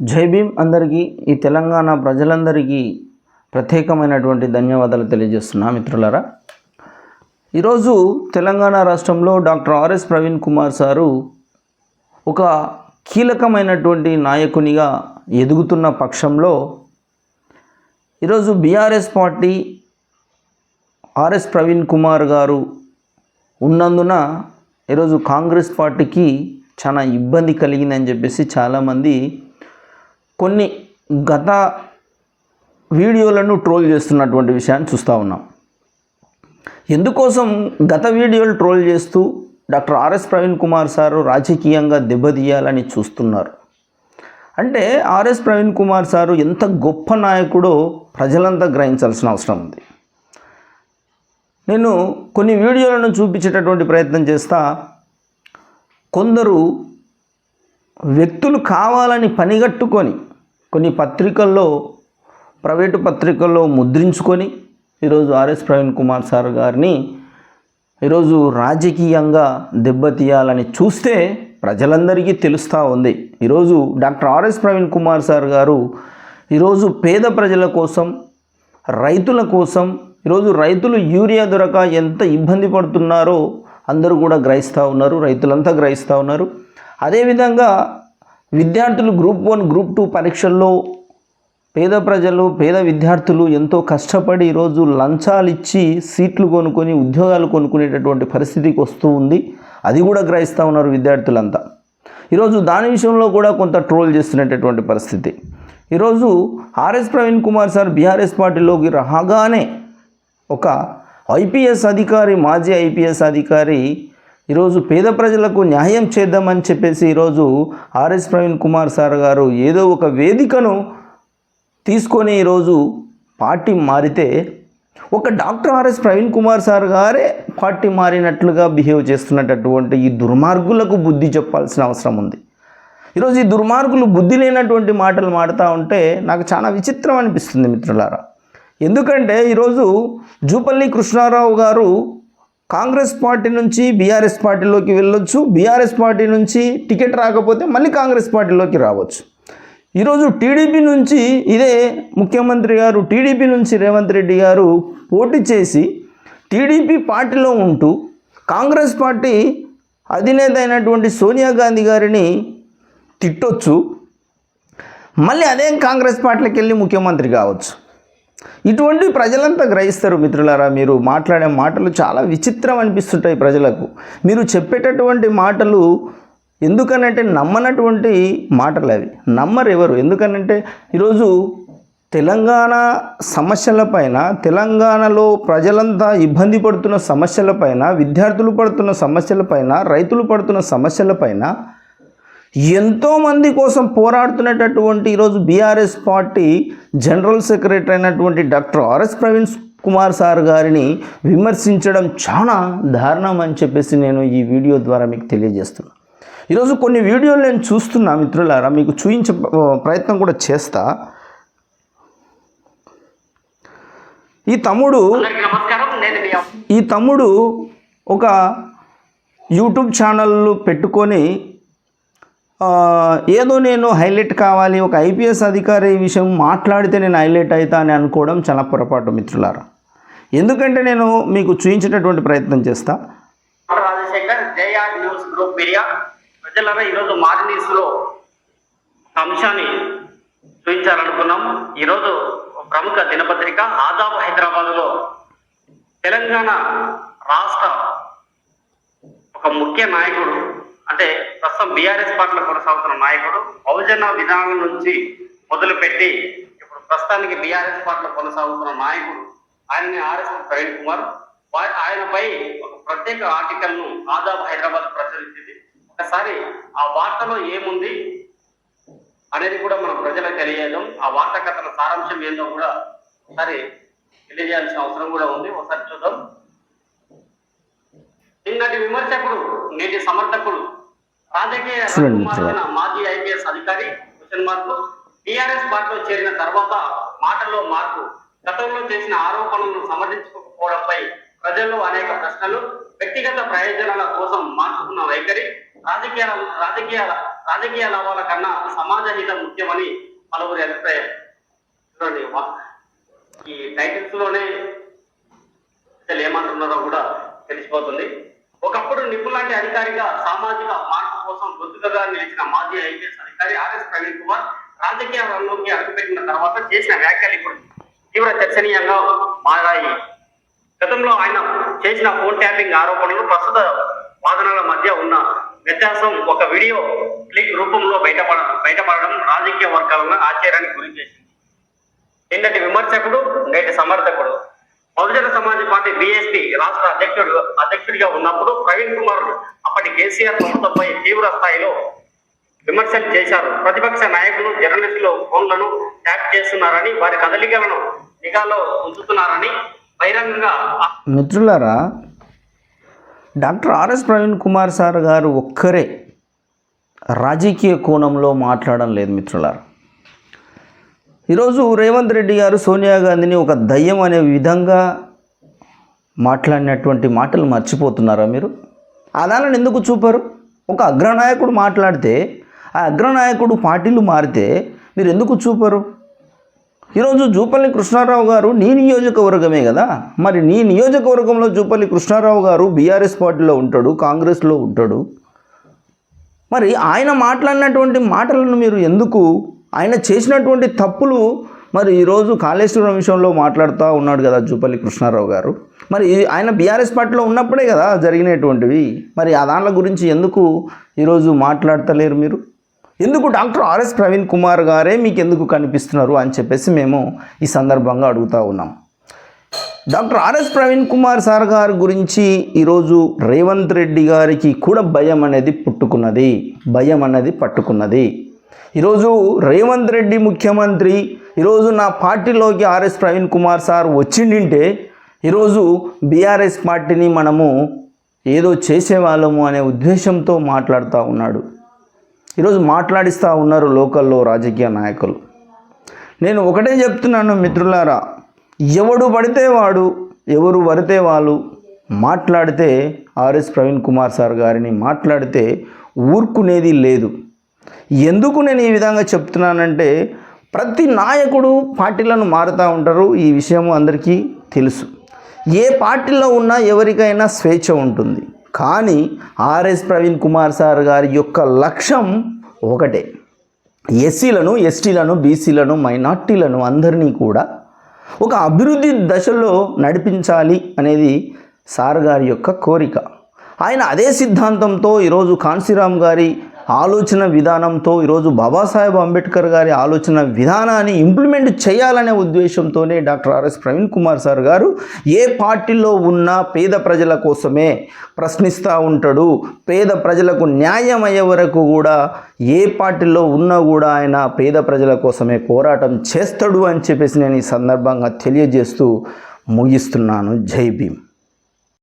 జై భీమ్ అందరికీ ఈ తెలంగాణ ప్రజలందరికీ ప్రత్యేకమైనటువంటి ధన్యవాదాలు తెలియజేస్తున్నా మిత్రులారా. ఈరోజు తెలంగాణ రాష్ట్రంలో doctor RS Praveen Kumar sir ఒక కీలకమైనటువంటి నాయకునిగా ఎదుగుతున్న పక్షంలో ఈరోజు BRS party RS Praveen Kumar garu ఉన్నందున ఈరోజు కాంగ్రెస్ పార్టీకి చాలా ఇబ్బంది కలిగిందని చెప్పేసి చాలామంది కొన్ని గత వీడియోలను ట్రోల్ చేస్తున్నటువంటి విషయాన్ని చూస్తూ ఉన్నాం. ఎందుకోసం గత వీడియోలు ట్రోల్ చేస్తూ doctor RS Praveen Kumar sir రాజకీయంగా దెబ్బతీయాలని చూస్తున్నారు. అంటే ఆర్ఎస్ ప్రవీణ్ కుమార్ సారు ఎంత గొప్ప నాయకుడో ప్రజలంతా గ్రహించాల్సిన అవసరం ఉంది. నేను కొన్ని వీడియోలను చూపించేటటువంటి ప్రయత్నం చేస్తా. కొందరు వ్యక్తులు కావాలని పనిగట్టుకొని కొన్ని పత్రికల్లో ప్రైవేటు పత్రికల్లో ముద్రించుకొని ఈరోజు ఆర్ఎస్ ప్రవీణ్ కుమార్ సార్ గారిని ఈరోజు రాజకీయంగా దెబ్బతీయాలని చూస్తే ప్రజలందరికీ తెలుస్తూ ఉంది. ఈరోజు doctor RS Praveen Kumar sir garu ఈరోజు పేద ప్రజల కోసం రైతుల కోసం ఈరోజు రైతులు యూరియా దొరక ఎంత ఇబ్బంది పడుతున్నారో అందరూ కూడా గ్రహిస్తూ ఉన్నారు రైతులంతా గ్రహిస్తూ ఉన్నారు. అదేవిధంగా విద్యార్థులు గ్రూప్ వన్ గ్రూప్ టూ పరీక్షల్లో పేద ప్రజలు పేద విద్యార్థులు ఎంతో కష్టపడి ఈరోజు లంచాలు ఇచ్చి సీట్లు కొనుక్కొని ఉద్యోగాలు కొనుక్కునేటటువంటి పరిస్థితికి వస్తూ ఉంది. అది కూడా గ్రహిస్తూ ఉన్నారు విద్యార్థులంతా. ఈరోజు దాని విషయంలో కూడా కొంత ట్రోల్ చేస్తున్నటువంటి పరిస్థితి. ఈరోజు RS Praveen Kumar sir BRS పార్టీలోకి రాగానే ఒక ఐపీఎస్ అధికారి మాజీ ఐపీఎస్ అధికారి ఈరోజు పేద ప్రజలకు న్యాయం చేద్దామని చెప్పేసి ఈరోజు ఆర్ఎస్ ప్రవీణ్ కుమార్ సార్ గారు ఏదో ఒక వేదికను తీసుకొని ఈరోజు పార్టీ మారితే ఒక doctor RS Praveen Kumar sir గారే పార్టీ మారినట్లుగా బిహేవ్ చేస్తున్నటువంటి ఈ దుర్మార్గులకు బుద్ధి చెప్పాల్సిన అవసరం ఉంది. ఈరోజు ఈ దుర్మార్గులు బుద్ధి లేనటువంటి మాటలు మాడుతూ ఉంటే నాకు చాలా విచిత్రం అనిపిస్తుంది మిత్రులారా. ఎందుకంటే ఈరోజు జూపల్లి కృష్ణారావు గారు కాంగ్రెస్ పార్టీ నుంచి బీఆర్ఎస్ పార్టీలోకి వెళ్ళొచ్చు. బీఆర్ఎస్ పార్టీ నుంచి టికెట్ రాకపోతే మళ్ళీ కాంగ్రెస్ పార్టీలోకి రావచ్చు. ఈరోజు టీడీపీ నుంచి ఇదే ముఖ్యమంత్రి గారు టీడీపీ నుంచి రేవంత్ రెడ్డి గారు పోటీ చేసి టీడీపీ పార్టీలో ఉంటూ కాంగ్రెస్ పార్టీ అధినేత అయినటువంటి సోనియా గాంధీ గారిని తిట్టొచ్చు. మళ్ళీ అదే కాంగ్రెస్ పార్టీలోకి వెళ్ళి ముఖ్యమంత్రి కావచ్చు. ఇటువంటి ప్రజలంతా గ్రహిస్తారు మిత్రులారా మీరు మాట్లాడే మాటలు చాలా విచిత్రం అనిపిస్తుంటాయి ప్రజలకు. మీరు చెప్పేటటువంటి మాటలు ఎందుకనంటే నమ్మనటువంటి మాటలు అవి. నమ్మరు ఎవరు? ఎందుకనంటే ఈరోజు తెలంగాణ సమస్యలపైన తెలంగాణలో ప్రజలంతా ఇబ్బంది పడుతున్న సమస్యలపైన విద్యార్థులు పడుతున్న సమస్యలపైన రైతులు పడుతున్న సమస్యలపైన ఎంతోమంది కోసం పోరాడుతున్నటువంటి ఈరోజు బీఆర్ఎస్ పార్టీ జనరల్ సెక్రటరీ అయినటువంటి doctor RS Praveen Kumar sir గారిని విమర్శించడం చాలా దారుణం అని చెప్పేసి నేను ఈ వీడియో ద్వారా మీకు తెలియజేస్తున్నాను ఈరోజు కొన్ని వీడియోలు నేను చూస్తున్నా మిత్రులారా మీకు చూపించే ప్రయత్నం కూడా చేస్తా. ఈ తమ్ముడు ఈ తమ్ముడు ఒక యూట్యూబ్ ఛానల్ పెట్టుకొని ఏదో నేను హైలైట్ కావాలి ఒక ఐపీఎస్ అధికారి విషయం మాట్లాడితే నేను హైలైట్ అవుతా అని అనుకోవడం చాలా పొరపాటు మిత్రులారా. ఎందుకంటే నేను మీకు చూపించేటటువంటి ప్రయత్నం చేస్తా. Rajasekhar JR news group media. ప్రజలారా ఈరోజు మారి న్యూస్ అంశాన్ని చూపించాలనుకున్నాం ఈరోజు ప్రముఖ దినపత్రిక ఆదాబ్ హైదరాబాద్లో తెలంగాణ రాష్ట్ర ఒక ముఖ్య నాయకుడు అంటే ప్రస్తుతం బీఆర్ఎస్ పార్టీలో కొనసాగుతున్న నాయకుడు బహుజన విధానం నుంచి మొదలుపెట్టి ఇప్పుడు ప్రస్తుతానికి బీఆర్ఎస్ పార్టీలో కొనసాగుతున్న నాయకుడు ఆయనని ఆర్ఎస్ ప్రవీణ్ కుమార్. ఆయనపై ఒక ప్రత్యేక ఆర్టికల్ను ఆదాబ్ హైదరాబాద్ ప్రచురించింది. ఒకసారి ఆ వార్తలో ఏముంది అనేది కూడా మనం ప్రజలకు తెలియజేయడం ఆ వార్త కథన సారాంశం ఏందో కూడా ఒకసారి తెలియజేయాల్సిన అవసరం కూడా ఉంది. ఒకసారి చూద్దాం. నిన్నటి విమర్శకుడు నేటి సమర్థకుడు రాజకీయ మాజీ ఐపీఎస్ అధికారి క్వశ్చన్ మార్క్ టిఆర్ఎస్ పార్టీలో చేరిన తర్వాత మాటల్లో మార్పు గతంలో చేసిన ఆరోపణలను సమర్థించుకోకపోవడంపై ప్రజల్లో అనేక ప్రశ్నలు వ్యక్తిగత ప్రయోజనాల కోసం మార్చుకున్న వైఖరి రాజకీయ రాజకీయ రాజకీయ లాభాల కన్నా సమాజ హితం ముఖ్యమని పలువురి అభిప్రాయం. చూడండి ఈ టైటిల్స్లోనే ఏమంటున్నారో కూడా తెలిసిపోతుంది. ఒకప్పుడు నిపుణుల లాంటి అధికారిగా సామాజిక మార్పు కోసం గొంతుకగా నిలిచిన మాజీ ఐపీఎస్ అధికారి ఆర్ఎస్ ప్రవీణ్ కుమార్ రాజకీయ రంగంలోకి అడుగుపెట్టిన తర్వాత చేసిన వ్యాఖ్యలు ఇప్పుడు తీవ్ర చర్చనీయంగా మారాయి. గతంలో ఆయన చేసిన ఫోన్ ట్యాపింగ్ ఆరోపణలు ప్రస్తుత వాదనల మధ్య ఉన్న వ్యత్యాసం ఒక వీడియో క్లిక్ రూపంలో బయటపడ బయటపడడం రాజకీయ వర్గాలను ఆశ్చర్యానికి గురి చేసింది. నిన్నటి విమర్శకుడు నేటి సమర్థకుడు బహుజన సమాజ్ పార్టీ బీఎస్పీ రాష్ట్ర అధ్యక్షుడు అధ్యక్షుడిగా ఉన్నప్పుడు ప్రవీణ్ కుమార్ అప్పటి కేసీఆర్ ప్రభుత్వంపై తీవ్ర స్థాయిలో విమర్శలు చేశారు. ప్రతిపక్ష నాయకులు జర్నలిస్టులు ఫోన్లను ట్యాప్ చేస్తున్నారని వారి కదలికలను నిఘాలో ఉంచుతున్నారని బహిరంగంగా మిత్రులారా doctor RS Praveen Kumar sir garu ఒక్కరే రాజకీయ కోణంలో మాట్లాడడం లేదు మిత్రులారా. ఈరోజు రేవంత్ రెడ్డి గారు సోనియా గాంధీని ఒక దయ్యం అనే విధంగా మాట్లాడినటువంటి మాటలు మర్చిపోతున్నారా మీరు? అదాలను ఎందుకు చూపరు? ఒక అగ్రనాయకుడు మాట్లాడితే ఆ అగ్రనాయకుడు పార్టీలు మారితే మీరు ఎందుకు చూపరు? ఈరోజు జూపల్లి కృష్ణారావు గారు నీ నియోజకవర్గమే కదా? మరి నీ నియోజకవర్గంలో జూపల్లి కృష్ణారావు గారు బీఆర్ఎస్ పార్టీలో ఉంటాడు కాంగ్రెస్లో ఉంటాడు. మరి ఆయన మాట్లాడినటువంటి మాటలను మీరు ఎందుకు ఆయన చేసినటువంటి తప్పులు మరి ఈరోజు కాళేశ్వరం విషయంలో మాట్లాడుతూ ఉన్నాడు కదా జూపల్లి కృష్ణారావు గారు. మరి ఈ- ఆయన బీఆర్ఎస్ పార్టీలో ఉన్నప్పుడే కదా జరిగినటువంటివి. మరి ఆ దాంట్ల గురించి ఎందుకు ఈరోజు మాట్లాడతలేరు మీరు? ఎందుకు డాక్టర్ ఆర్ఎస్ ప్రవీణ్ కుమార్ గారే మీకు ఎందుకు కనిపిస్తున్నారు అని చెప్పేసి మేము ఈ సందర్భంగా అడుగుతూ ఉన్నాం. Doctor RS Praveen Kumar sir గారి గురించి ఈరోజు రేవంత్ రెడ్డి గారికి కూడా భయం అనేది పుట్టుకున్నది. భయం అనేది పట్టుకున్నది. ఈరోజు రేవంత్ రెడ్డి ముఖ్యమంత్రి ఈరోజు నా పార్టీలోకి R S Praveen Kumar sir వచ్చిండింటే ఈరోజు బీఆర్ఎస్ పార్టీని మనము ఏదో చేసేవాళ్ళము అనే ఉద్దేశంతో మాట్లాడుతూ ఉన్నాడు. ఈరోజు మాట్లాడిస్తూ ఉన్నారు లోకల్లో రాజకీయ నాయకులు. నేను ఒకటే చెప్తున్నాను మిత్రులారా ఎవడు పడితే వాడు ఎవరు పడితే వాళ్ళు మాట్లాడితే ఆర్ఎస్ ప్రవీణ్ కుమార్ సార్ గారిని మాట్లాడితే ఊరుకునేది లేదు. ఎందుకు నేను ఈ విధంగా చెప్తున్నానంటే ప్రతి నాయకుడు పార్టీలను మారుతూ ఉంటారు ఈ విషయం అందరికీ తెలుసు. ఏ పార్టీలో ఉన్నా ఎవరికైనా స్వేచ్ఛ ఉంటుంది. కానీ ఆర్ఎస్ ప్రవీణ్ కుమార్ సార్ గారి యొక్క లక్ష్యం ఒకటే. ఎస్సీలను ఎస్టీలను బీసీలను మైనార్టీలను అందరినీ కూడా ఒక అభివృద్ధి దశలో నడిపించాలి అనేది సార్ గారి యొక్క కోరిక. ఆయన అదే సిద్ధాంతంతో ఈరోజు కాన్సీరామ్ గారి ఆలోచన విధానంతో ఈరోజు బాబాసాహెబ్ అంబేద్కర్ గారి ఆలోచన విధానాన్ని ఇంప్లిమెంట్ చేయాలనే ఉద్దేశంతోనే doctor RS Praveen Kumar sir garu ఏ పార్టీలో ఉన్నా పేద ప్రజల కోసమే ప్రశ్నిస్తూ ఉంటాడు. పేద ప్రజలకు న్యాయం అయ్యే వరకు కూడా ఏ పార్టీలో ఉన్నా కూడా ఆయన పేద ప్రజల కోసమే పోరాటం చేస్తాడు అని చెప్పేసి నేను ఈ సందర్భంగా తెలియజేస్తూ ముగిస్తున్నాను. జై భీమ్.